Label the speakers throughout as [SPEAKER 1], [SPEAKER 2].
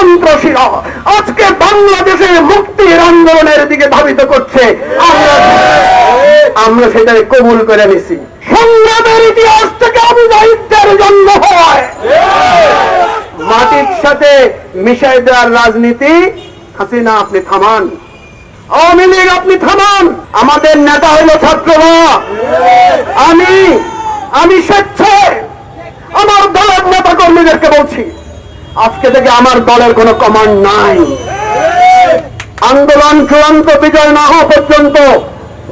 [SPEAKER 1] সন্ত্রাসীরা আজকে বাংলাদেশের মুক্তির আন্দোলনের দিকে ধাবিত করছে। আমরা সেটাকে কবুল করে নিছি। সংগ্রামের ইতিহাস থেকে আবু জাহিদদের জন্ম হয়। মাটির সাথে মিশাই দেওয়ার রাজনীতি, হাসিনা, আপনি থামান। আওয়ামী লীগ, আপনি থামান। আমাদের নেতা হলো ছাত্ররা আমি আমি স্বেচ্ছায় আমার দলের নেতা কর্মীদেরকে বলছি আজকে থেকে আমার দলের কোনো কমান্ড নাই। আন্দোলন চূড়ান্ত, বিজয় না হওয়া পর্যন্ত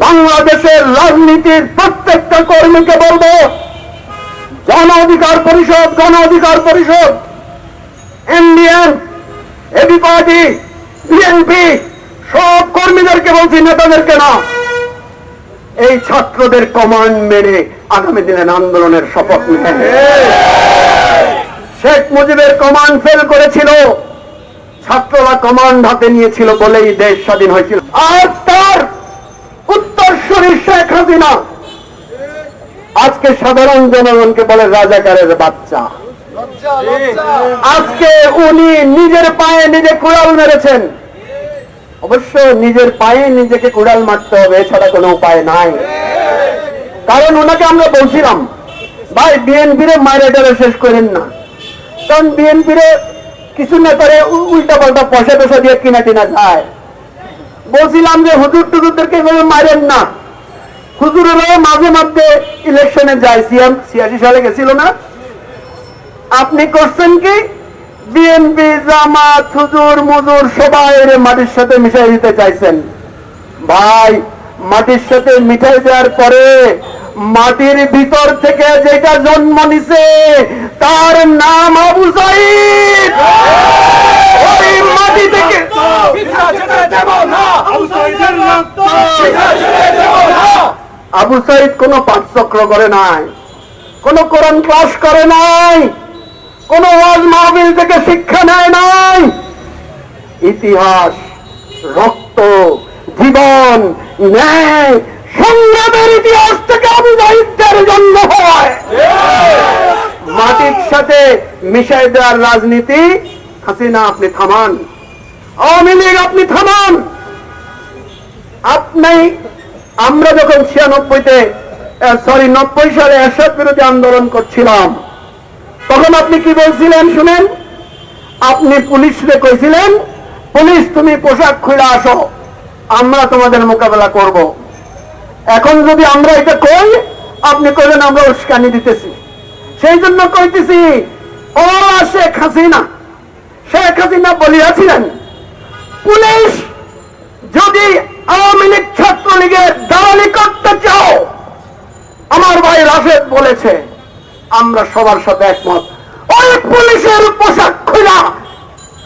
[SPEAKER 1] বাংলাদেশের রাজনীতির প্রত্যেকটা কর্মীকে বলব, জন অধিকার পরিষদ গণ অধিকার পরিষদ ইন্ডিয়ান এবি পার্টি বিএনপি সব কর্মীদেরকে বলছি, নেতাদেরকে না। এই ছাত্রদের কমান্ড মেনে আগামী দিনের আন্দোলনের শপথ নেন শেখ মুজিবের কমান্ড ফেল করেছিল। ছাত্ররা কমান্ড হাতে নিয়েছিল বলেই দেশ স্বাধীন হয়েছিল। আর তার উত্তরসূরি শেখ হাসিনা। আজকে সাধারণ জনগণকে বলে রাজাকারের বাচ্চা। আজকে উনি নিজের পায়ে নিজে কুড়াল মেরেছেন। অবশ্য নিজের পায়ে নিজেকে কুড়াল মারতে হবে, এছাড়া কোনো উপায় নাই। কারণ ওনাকে আমরা বলছিলাম, ভাই বিএনপিরে মাইরেটারে শেষ করেন না। কারণ বিএনপিরে কিছু না করে উল্টা পাল্টা পয়সা টসা দিয়ে কিনা টিনা যায়। বলছিলাম যে হুজুর টুজুরদেরকে এভাবে মারেন না। হুজুরেরা মাঝে মাঝে ইলেকশনে যায়। সিএম ছিয়াশি সালে গেছিল না? আপনি করছেন কি? বিএনপি, জামাত, হুজুর, মুজুর সবাই মাটির সাথে মিশাই দিতে চাইছেন। ভাই, মাটির সাথে মিঠাই দেওয়ার পরে মাটির ভিতর থেকে যেটা জন্ম নিছে, তার নাম আবু সাইদ। ওই মাটি থেকে আবু সাইদ কোন পাঠচক্র করে নাই, কোন কোরআন ক্লাস করে নাই, কোন ওয়াজ মাহবিল থেকে শিক্ষা নেয় নাই। ইতিহাস, রক্ত, জীবন, ন্যায় সংগ্রামের ইতিহাস থেকে আবু জাহিদদের জন্ম হয়। মাটির সাথে মিশাই দেওয়ার রাজনীতি, হাসিনা, আপনি থামান। আওয়ামী লীগ, আপনি থামান। আপনি, আমরা যখন ছিয়ানব্বইতে সরি নব্বই সালে এরশাদ বিরোধী আন্দোলন করছিলাম, তখন আপনি কি বলছিলেন শুনেন? আপনি পুলিশরে কইছিলেন, পুলিশ, তুমি পোশাক খুলে আসো, আমরা তোমাদের মোকাবেলা করব। এখন যদি আমরা এটা কই, আপনি কইলেন আমরা উস্কানি দিতেছি। সেই জন্য কইতেছি, ও শেখ হাসিনা শেখ হাসিনা বলিয়াছিলেন, পুলিশ যদি আওয়ামী লীগ ছাত্রলীগের দালালি করতে চাও, আমার ভাই রাশেদ বলেছে, আমরা সবার সাথে একমত। ওই পুলিশের পোশাক খুলা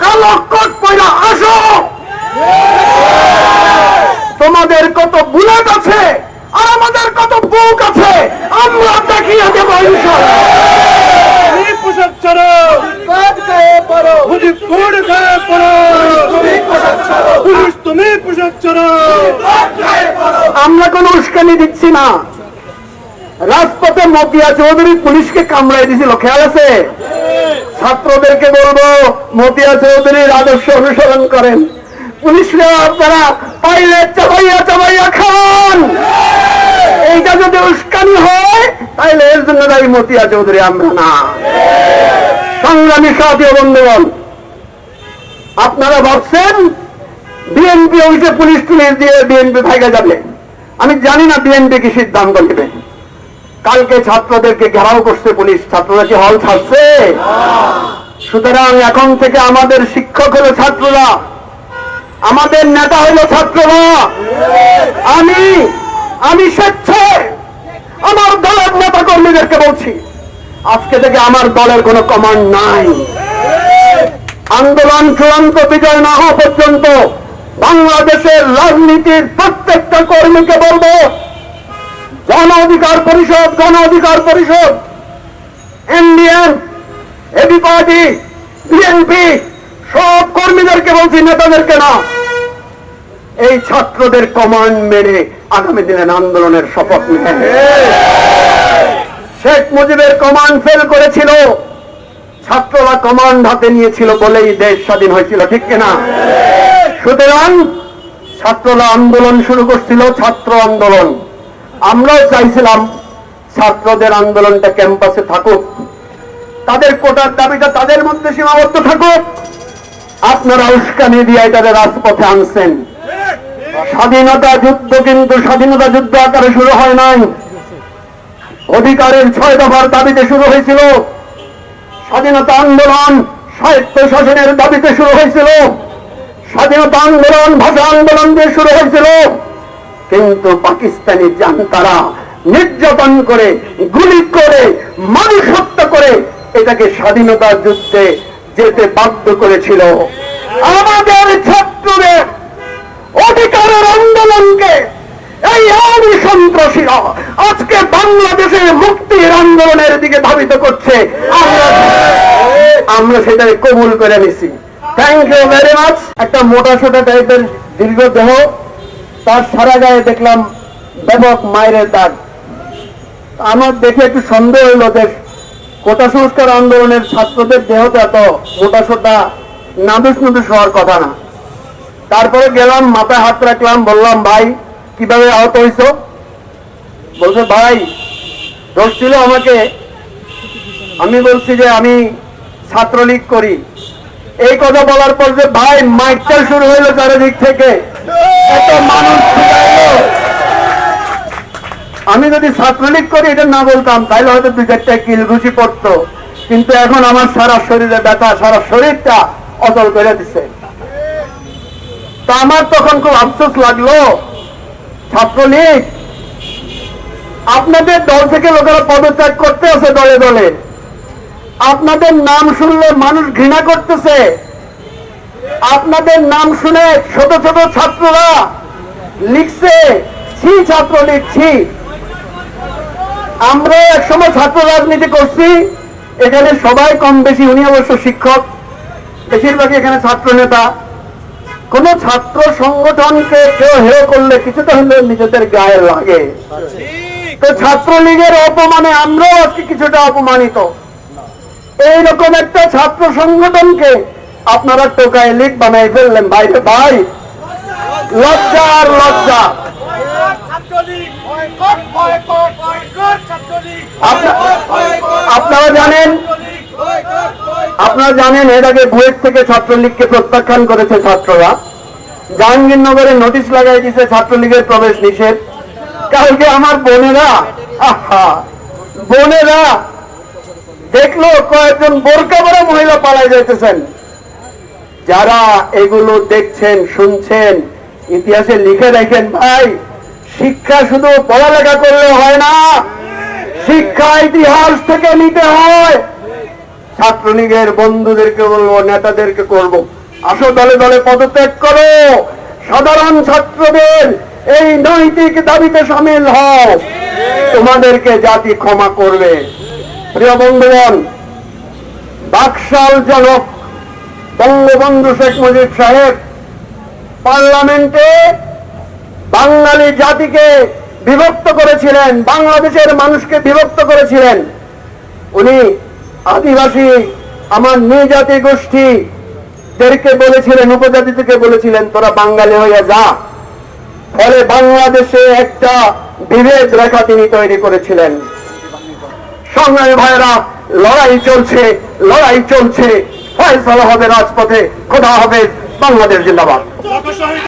[SPEAKER 1] কালো কোট পয়লা আসো তোমাদের কত বুলেট আছে আর আমাদের কত বুক আছে আমরা দেখিয়ে দেব ইনশাআল্লাহ
[SPEAKER 2] তুমি পোশাক ছাড়ো মুজিব কোড গায়ে পড়ো
[SPEAKER 1] আমরা কোনো উস্কানি দিচ্ছি না। রাজপথে মতিয়া চৌধুরী পুলিশকে কামড়াই দিছিল, খেয়াল আছে? ছাত্রদেরকে বলব মতিয়া চৌধুরীর আদর্শ অনুসরণ করেন। পুলিশরা আপনারা পাইলে চাবাইয়া চাবাইয়া খান। এইটা যদি উস্কানি হয় তাহলে এর জন্য দায়ী মতিয়া চৌধুরী আমরা না। সংগ্রামী সাথী বন্ধুগণ আপনারা ভাবছেন বিএনপি অফিসে পুলিশ টুলিশ দিয়ে বিএনপি ভাইগা যাবে। আমি জানি না বিএনপি কি সিদ্ধান্ত নেবে। কালকে ছাত্রদেরকে ঘেরাও করছে পুলিশ, ছাত্ররা কি হল ছাড়ছে? সুতরাং এখন থেকে আমাদের শিক্ষক হলো ছাত্ররা, আমাদের নেতা হলো ছাত্ররা। আমি আমি স্বেচ্ছায় আমার দলের নেতা কর্মীদেরকে বলছি, আজকে থেকে আমার দলের কোনো কমান্ড নাই। আন্দোলন চূড়ান্ত বিজয় না হওয়া পর্যন্ত বাংলাদেশের রাজনীতির প্রত্যেকটা কর্মীকে বলব জন অধিকার পরিষদ, গণ অধিকার পরিষদ ইন্ডিয়ান এবি পার্টি, বিএনপি, সব কর্মীদেরকে বলছি, নেতাদেরকে না। এই ছাত্রদের কমান্ড মেনে আগামী দিনের আন্দোলনের শপথ নেন শেখ মুজিবের কমান্ড ফেল করেছিল। ছাত্ররা কমান্ড হাতে নিয়েছিল বলেই দেশ স্বাধীন হয়েছিল, ঠিক কিনা? সুতরাং ছাত্ররা আন্দোলন শুরু করছিল, ছাত্র আন্দোলন। আমরাও চাইছিলাম ছাত্রদের আন্দোলনটা ক্যাম্পাসে থাকুক। তাদের কোটার দাবিটা তাদের মধ্যে সীমাবদ্ধ থাকুক। আপনারা উস্কানি দিয়ে তাদের রাজপথে আনছেন। স্বাধীনতা যুদ্ধ কিন্তু স্বাধীনতা যুদ্ধ আকারে শুরু হয় নাই। অধিকারের ছয় দফার দাবিতে শুরু হয়েছিল। স্বাধীনতা আন্দোলন সাহিত্য শাসনের দাবিতে শুরু হয়েছিল। স্বাধীনতা আন্দোলন, ভাষা আন্দোলন দিয়ে শুরু হয়েছিল। কিন্তু পাকিস্তানি জানতারা নির্যাতন করে, গুলি করে মানুষ হত্যা করে এটাকে স্বাধীনতা যুদ্ধে যেতে বাধ্য করেছিল। আমাদের ছাত্রদের অধিকারের আন্দোলনকে আওয়ামী সন্ত্রাসীরা আজকে বাংলাদেশের মুক্তির আন্দোলনের দিকে ধাবিত করছে। আমরা সেটাকে কবুল করে নিছি। থ্যাংক ইউ ভেরি মাচ একটা মোটা সোটা টাইপের দীর্ঘ দেহ, তার সারা গায়ে দেখলাম ব্যাপক মায়ের দাগ। আমার দেখে একটু সন্দেহ হইল যে কোটা সংস্কার আন্দোলনের ছাত্রদের দেহতে এত মোটা সোটা নাদুস নুদুস হওয়ার কথা না। তারপরে গেলাম, মাথায় হাত রাখলাম, বললাম, ভাই কীভাবে আহত হইছ বলছে, ভাই, দোষ ছিল আমাকে। আমি বলছি যে আমি ছাত্রলীগ করি। এই কথা বলার পর যে, ভাই, মাইকটা শুরু হইল চারিদিক থেকে। এত মানুষ আমি যদি ছাত্রলীগ করি, এটা না বলতাম তাহলে হয়তো দু চারটা কিল ঘুষি পড়তো। কিন্তু এখন আমার সারা শরীরে ব্যথা, সারা শরীরটা অচল করে দিচ্ছে তা আমার তখন খুব আফসোস লাগল। ছাত্রলীগ, আপনাদের দল থেকে লোকেরা পদত্যাগ করতে আছে দলে দলে। আপনাদের নাম শুনলে মানুষ ঘৃণা করতেছে। আপনাদের নাম শুনে ছোট ছোট ছাত্ররা লিখছে, ছি ছাত্র লিখছি আমরা একসময় ছাত্র রাজনীতি করছি, এখানে সবাই কম বেশি, উনি অবশ্য শিক্ষক, বেশিরভাগই এখানে ছাত্র নেতা। কোন ছাত্র সংগঠনকে কেউ হেয় করলে কিছুটা হলেও নিজেদের গায়ে লাগে। তো ছাত্রলীগের অপমানে আমরাও আজকে কিছুটা অপমানিত। এইরকম একটা ছাত্র সংগঠনকে আপনারা টোকায় লিগ বানাই ফেললেন। ভাইরে ভাই লজ্জা আর লজ্জা। আপনারা জানেন আপনারা জানেন, এর আগে বুয়েট থেকে ছাত্রলীগকে প্রত্যাখ্যান করেছে ছাত্ররা। জাহাঙ্গীরনগরে নোটিশ লাগাই দিয়েছে ছাত্রলীগের প্রবেশ নিষেধ। কালকে আমার বোনেরা বোনেরা, দেখল কয়েকজন বোরকা বড় মহিলা পালাই যাইতেছেন। যারা এগুলো দেখছেন, শুনছেন, ইতিহাসে লিখে দেখেন, ভাই, শিক্ষা শুধু পড়ালেখা করলে হয় না, শিক্ষা ইতিহাস থেকে নিতে হয়। ছাত্রলীগের বন্ধুদেরকে বলব, নেতাদেরকে করব। আসো দলে দলে পদত্যাগ করো। সাধারণ ছাত্রদের এই নৈতিক দাবিতে সামিল হও। তোমাদেরকে জাতি ক্ষমা করবে। প্রিয় বন্ধুগণ, বাকশাল জনক বঙ্গবন্ধু শেখ মুজিব সাহেব পার্লামেন্টে বাঙালি জাতিকে বিভক্ত করেছিলেন, বাংলাদেশের মানুষকে বিভক্ত করেছিলেন। উনি আদিবাসী, আমার নৃজাতি গোষ্ঠী, দেরকে বলেছিলেন উপজাতি থেকে বলেছিলেন, তোরা বাঙালি হইয়া যা। ফলে বাংলাদেশে একটা বিভেদ রেখা তিনি তৈরি করেছিলেন। সংগ্রামী ভাইরা লড়াই চলছে লড়াই চলছে। ফয়সলা হবে রাজপথে, খোদা হবে বাংলাদেশ জিন্দাবাদ।